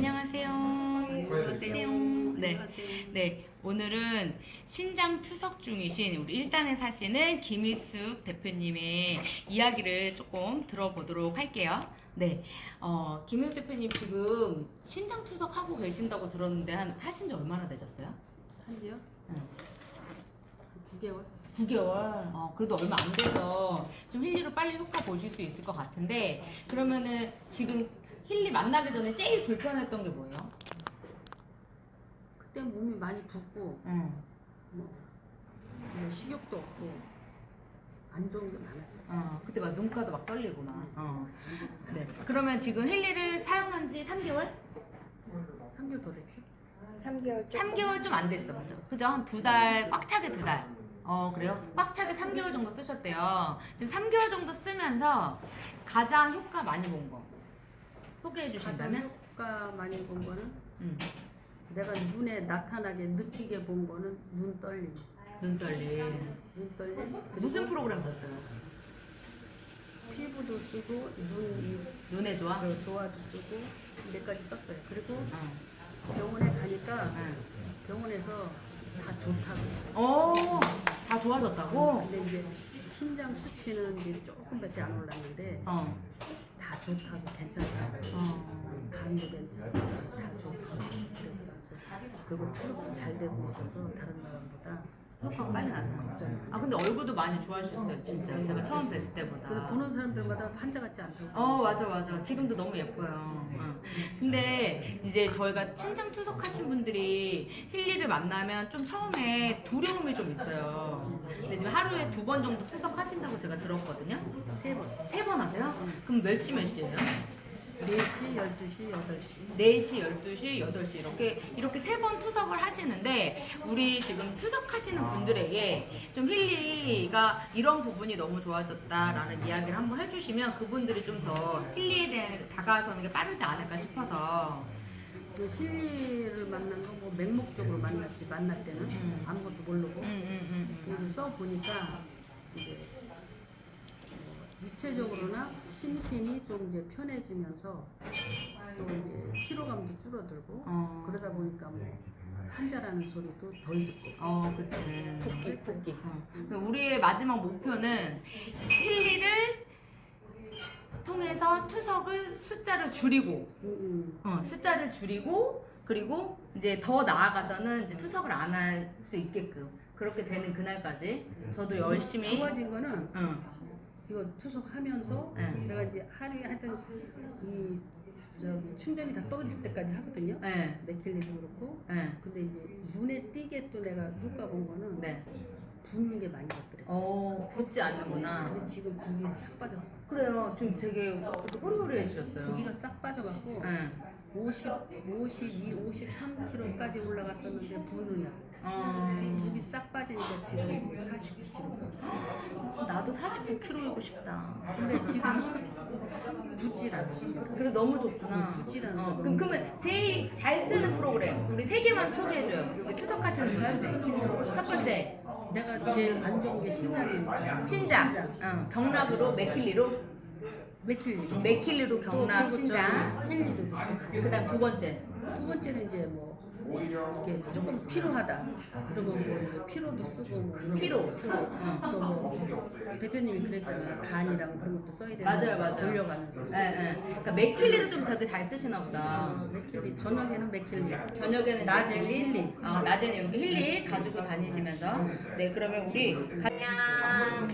안녕하세요. 안녕하세요. 네. 네, 오늘은 신장 투석 중이신 우리 일산에 사시는 김일숙 대표님의 이야기를 조금 들어보도록 할게요. 네, 어, 김일숙 대표님 지금 신장 투석 하고 계신다고 들었는데 한 하신 지 얼마나 되셨어요? 한지요? 응. 9개월? 9개월. 어, 그래도 얼마 안 돼서 좀 힐리로 빨리 효과 보실 수 있을 것 같은데 그러면은 지금 힐리 만나기 전에 제일 불편했던 게 뭐예요? 그때 몸이 많이 붓고 응. 뭐, 뭐 식욕도 없고 안 좋은 게 많아졌죠. 어, 그때 막 눈가도 막 떨리고 막. 어. 네. 그러면 지금 힐리를 사용한 지 3개월? 3개월 더 됐죠? 3개월 3개월 좀 안 됐어, 맞죠? 그죠? 한 두 달, 꽉 차게 두 달. 어, 그래요? 꽉 차게 3개월 정도 쓰셨대요. 지금 3개월 정도 쓰면서 가장 효과 많이 본 거. 소개해 가장 주신다면? 효과 많이 본 거는 음, 내가 눈에 나타나게 느끼게 본 거는 눈 떨림. 눈 떨림. 눈 떨림. 무슨 프로그램 썼어요? 피부도 쓰고 눈 눈에 좋아? 저 조화도 쓰고 몇 가지 썼어요. 그리고 어. 병원에 가니까 응. 병원에서 다 좋다고. 어, 다 좋아졌다고? 근데 이제 신장 수치는 이제 조금밖에 안 올랐는데 어. 다 좋다고 괜찮다고. 어. 간도 괜찮고 다 좋고 그러더라고요. 그리고 추석도 잘 되고 있어서 다른 나라보다 효과가 빨리 나타나. 걱정. 아 근데 얼굴도 많이 좋아지셨어요 진짜 제가 처음 뵀을 때보다 근데 보는 사람들마다 환자 같지 않다고. 어 맞아 맞아 지금도 너무 예뻐요 어. 근데 이제 저희가 신장 투석하신 분들이 힐리를 만나면 좀 처음에 두려움이 좀 있어요 근데 지금 하루에 두 번 정도 투석하신다고 제가 들었거든요 세 번. 세 번 하세요? 그럼 몇 시 몇 시예요? 4시, 12시, 8시. 4시, 12시, 8시 이렇게 이렇게 세 번 투석을 하시는데 우리 지금 투석하시는 분들에게 좀 힐리가 이런 부분이 너무 좋아졌다라는 이야기를 한번 해주시면 그분들이 좀 더 힐리에 대한 다가서는 게 빠르지 않을까 싶어서 그 실리를 만난 거뭐 맹목적으로 만났지 만날 때는 음. 아무것도 모르고 음, 음, 음, 음. 써 보니까 이제 뭐 육체적으로나 심신이 좀 이제 편해지면서 또 이제 피로감도 줄어들고 어, 그러다 보니까 뭐 환자라는 소리도 덜 듣고 어, 그치. 붓기, 붓기. 어. 우리의 마지막 목표는 힐리를 통해서 투석을 숫자를 줄이고 음, 어, 숫자를 줄이고 그리고 이제 더 나아가서는 이제 투석을 안 할 수 있게끔 그렇게 되는 그날까지 저도 열심히 좋아진 거는 응, 이거 투석하면서 응. 내가 이제 하루에 하여튼 이 저기 충전이 다 떨어질 때까지 하거든요. 네, 맥힐리도 그렇고 네, 근데 이제 눈에 띄게 또 내가 효과 본 거는 네. 붓는 게 많이 없더랬어. 어, 붙지 않는구나. 근데 지금 붓기 싹 빠졌어. 그래요. 지금 되게 흐리흐리해지셨어요. 붓기가 싹 빠져갖고 네. 50, 52, 53kg까지 올라갔었는데 부는요. 어, 붓기 싹 빠지니까 지금 이제 49kg. 나도 49kg이고 싶다. 근데 지금은 붓지라고. 그래 너무 좋구나. 붓지라는 어, 거 그럼 그러면 제일 잘 쓰는 프로그램 우리 세 개만 소개해줘요. 여기 투석하시는 잘 분들. 첫 번째 내가 제일 안 좋은 게 신장이니까. 신장, 어, 경락으로 맥힐리로 맥힐리. 맥힐리로 경락 신장. 힐리로도 쓰고. 그다음 두 번째 두 번째는 이제 뭐 이렇게 조금 피로하다. 그러면 뭐 이제 피로도 쓰고 뭐 이런 피로. 것도 쓰고 또뭐 대표님이 그랬잖아요. 간이랑 그런 것도 써야 되는 맞아요, 맞아요. 돌려가면서. 예, 예. 그러니까 맥힐리로 좀 되게 잘 쓰시나 보다. 맥힐리 저녁에는 맥힐리. 저녁에는 맥힐리. 힐리. 어, 낮에는 이렇게 힐리 가지고 다니시면서. 네, 그러면 우리 가... 안녕.